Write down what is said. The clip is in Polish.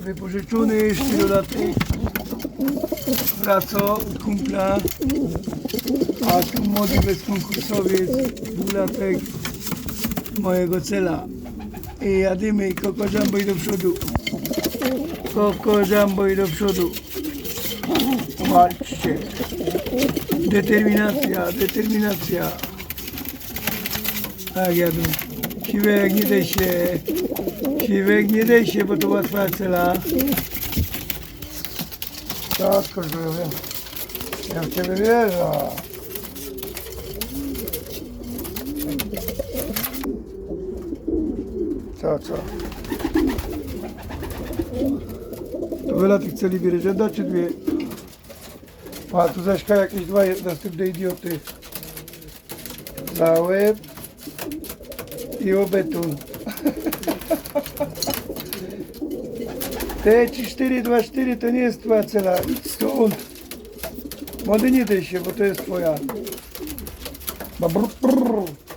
wypożyczony z czterolatej praco u kumpla, a tu młody bezkonkursowiec, dwulatek mojego cela. I jadymy, koko jumbo i do przodu. Koko jumbo i do przodu. Walczcie. Determinacja, determinacja. Tak jadą. Siwek, nie daj się. Siwek, nie daj się, bo to łatwa cela. Tak, kurde, ja w ciebie wierzę. Co, co? Wyla tych celi bierzesz, jedna czy dwie? A tu zaśka jakieś dwa następne idioty. Za łeb i o beton. Te 4, 2, 4 to nie jest twoja cela. Idź stąd. Młody nie daj się, bo to jest twoja. Brr, brr.